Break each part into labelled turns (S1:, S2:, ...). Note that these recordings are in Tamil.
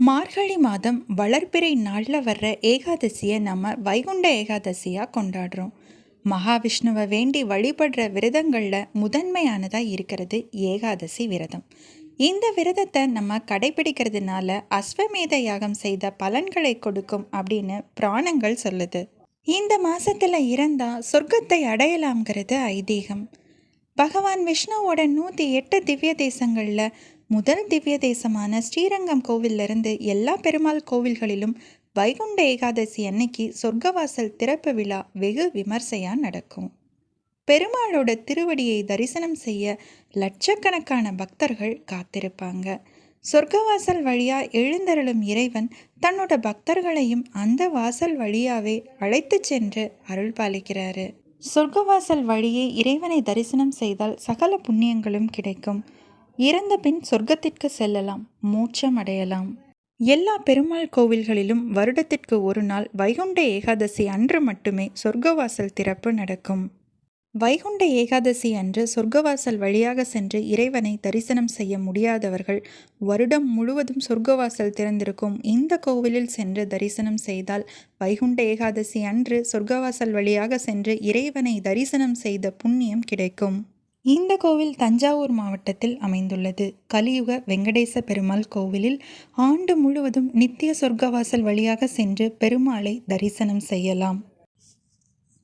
S1: மார்கழி மாதம் வளர்பிறை நாளில் வர்ற ஏகாதசியை நம்ம வைகுண்ட ஏகாதசியாக கொண்டாடுறோம். மகாவிஷ்ணுவை வேண்டி வழிபடுற விரதங்களில் முதன்மையானதாக இருக்கிறது ஏகாதசி விரதம். இந்த விரதத்தை நம்ம கடைபிடிக்கிறதுனால அஸ்வமேத யாகம் செய்த பலன்களை கொடுக்கும் அப்படின்னு புராணங்கள் சொல்லுது. இந்த மாதத்தில் இறந்தால் சொர்க்கத்தை அடையலாம்ங்கிறது ஐதீகம். பகவான் விஷ்ணுவோட நூற்றி எட்டு திவ்ய தேசங்களில் முதல் திவ்ய தேசமான ஸ்ரீரங்கம் கோவிலிருந்து எல்லா பெருமாள் கோவில்களிலும் வைகுண்ட ஏகாதசி அன்னைக்கு சொர்க்கவாசல் திறப்பு விழா வெகு விமர்சையாக நடக்கும். பெருமாளோட திருவடியை தரிசனம் செய்ய லட்சக்கணக்கான பக்தர்கள் காத்திருப்பாங்க. சொர்க்கவாசல் வழியா எழுந்தருளும் இறைவன் தன்னோட பக்தர்களையும் அந்த வாசல் வழியாவே அழைத்து சென்று அருள் பாலிக்கிறாரு. சொர்க்கவாசல் வழியே இறைவனை தரிசனம் செய்தால் சகல புண்ணியங்களும் கிடைக்கும். இறந்த பின் சொர்க்கத்திற்கு செல்லலாம் மோட்சம் அடையலாம். எல்லா பெருமாள் கோவில்களிலும் வருடத்திற்கு ஒரு நாள் வைகுண்ட ஏகாதசி அன்று மட்டுமே சொர்க்கவாசல் திறப்பு நடக்கும். வைகுண்ட ஏகாதசி அன்று சொர்க்கவாசல் வழியாக சென்று இறைவனை தரிசனம் செய்ய முடியாதவர்கள் வருடம் முழுவதும் சொர்க்கவாசல் திறந்திருக்கும் இந்த கோவிலில் சென்று தரிசனம் செய்தால் வைகுண்ட ஏகாதசி அன்று சொர்க்கவாசல் வழியாக சென்று இறைவனை தரிசனம் செய்த புண்ணியம் கிடைக்கும். இந்த கோவில் தஞ்சாவூர் மாவட்டத்தில் அமைந்துள்ளது. கலியுக வெங்கடேச பெருமாள் கோவிலில் ஆண்டு முழுவதும் நித்திய சொர்க்கவாசல் வழியாக சென்று பெருமாளை தரிசனம் செய்யலாம்.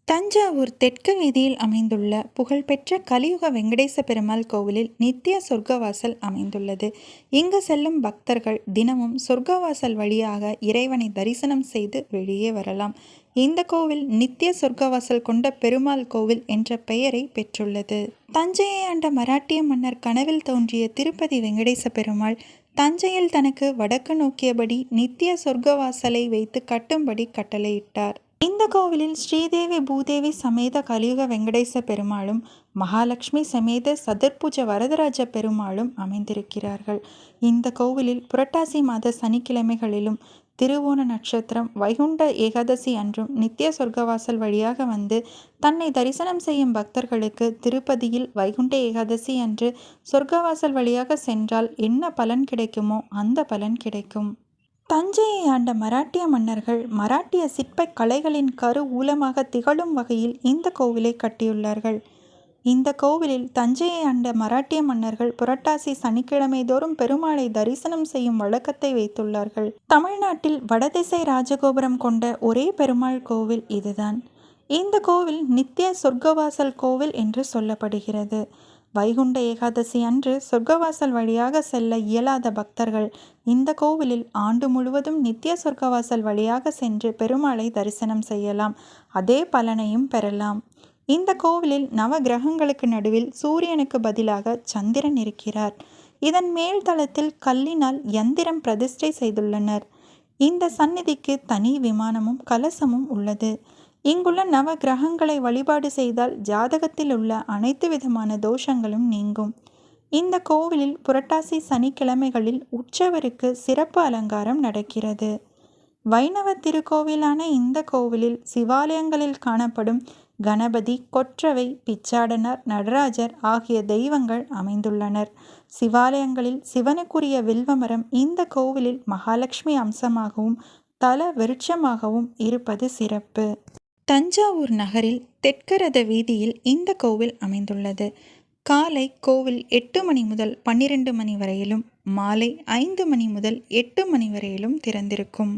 S1: தஞ்சாவூர் தெற்கு வீதியில் அமைந்துள்ள புகழ்பெற்ற கலியுக வெங்கடேச பெருமாள் கோவிலில் நித்திய சொர்க்கவாசல் அமைந்துள்ளது. இங்கு செல்லும் பக்தர்கள் தினமும் சொர்க்கவாசல் வழியாக இறைவனை தரிசனம் செய்து வெளியே வரலாம். இந்த கோவில் நித்திய சொர்க்கவாசல் கொண்ட பெருமாள் கோவில் என்ற பெயரை பெற்றுள்ளது. தஞ்சையை ஆண்ட மராட்டிய மன்னர் கனவில் தோன்றிய திருப்பதி வெங்கடேச பெருமாள் தஞ்சையில் தனக்கு வடக்கு நோக்கியபடி நித்திய சொர்க்கவாசலை வைத்து கட்டும்படி கட்டளையிட்டார். இந்த கோவிலில் ஸ்ரீதேவி பூதேவி சமேத கலியுக வெங்கடேச பெருமாளும் மகாலட்சுமி சமேத சதர்பூஜ வரதராஜ பெருமாளும் அமைந்திருக்கிறார்கள். இந்த கோவிலில் புரட்டாசி மாத சனிக்கிழமைகளிலும் திருவோண நட்சத்திரம் வைகுண்ட ஏகாதசி அன்றும் நித்திய சொர்க்கவாசல் வழியாக வந்து தன்னை தரிசனம் செய்யும் பக்தர்களுக்கு திருப்பதியில் வைகுண்ட ஏகாதசி அன்று சொர்க்கவாசல் வழியாக சென்றால் என்ன பலன் கிடைக்குமோ அந்த பலன் கிடைக்கும். தஞ்சையை ஆண்ட மராட்டிய மன்னர்கள் மராட்டிய சிற்பக் கலைகளின் கரு ஊலமாக திகழும் வகையில் இந்த கோவிலை கட்டியுள்ளார்கள். இந்த கோவிலில் தஞ்சையை ஆண்ட மராட்டிய மன்னர்கள் புரட்டாசி சனிக்கிழமை தோறும் பெருமாளை தரிசனம் செய்யும் வழக்கத்தை வைத்துள்ளார்கள். தமிழ்நாட்டில் வடதிசை ராஜகோபுரம் கொண்ட ஒரே பெருமாள் கோவில் இதுதான். இந்த கோவில் நித்திய சொர்க்கவாசல் கோவில் என்று சொல்லப்படுகிறது. வைகுண்ட ஏகாதசி அன்று சொர்க்கவாசல் வழியாக செல்ல இயலாத பக்தர்கள் இந்த கோவிலில் ஆண்டு முழுவதும் நித்திய சொர்க்கவாசல் வழியாக சென்று பெருமாளை தரிசனம் செய்யலாம். அதே பலனையும் பெறலாம். இந்த கோவிலில் நவ கிரகங்களுக்கு நடுவில் சூரியனுக்கு பதிலாக சந்திரன் இருக்கிறார். இதன் மேல் தளத்தில் கல்லினால் யந்திரம் பிரதிஷ்டை செய்துள்ளனர். இந்த சந்நிதிக்கு தனி விமானமும் கலசமும் உள்ளது. இங்குள்ள நவ கிரகங்களை வழிபாடு செய்தால் ஜாதகத்தில் உள்ள அனைத்து விதமான தோஷங்களும் நீங்கும். இந்த கோவிலில் புரட்டாசி சனிக்கிழமைகளில் உற்சவருக்கு சிறப்பு அலங்காரம் நடக்கிறது. வைணவ திருக்கோவிலான இந்த கோவிலில் சிவாலயங்களில் காணப்படும் கணபதி கொற்றவை பிச்சாடனர் நடராஜர் ஆகிய தெய்வங்கள் அமைந்துள்ளனர். சிவாலயங்களில் சிவனுக்குரிய வில்வமரம் இந்த கோவிலில் மகாலட்சுமி அம்சமாகவும் தல விருட்சமாகவும் இருப்பது சிறப்பு. தஞ்சாவூர் நகரில் தெற்கரத வீதியில் இந்த கோவில் அமைந்துள்ளது. காலை கோவில் எட்டு மணி முதல் பன்னிரண்டு மணி வரையிலும் மாலை ஐந்து மணி முதல் எட்டு மணி வரையிலும் திறந்திருக்கும்.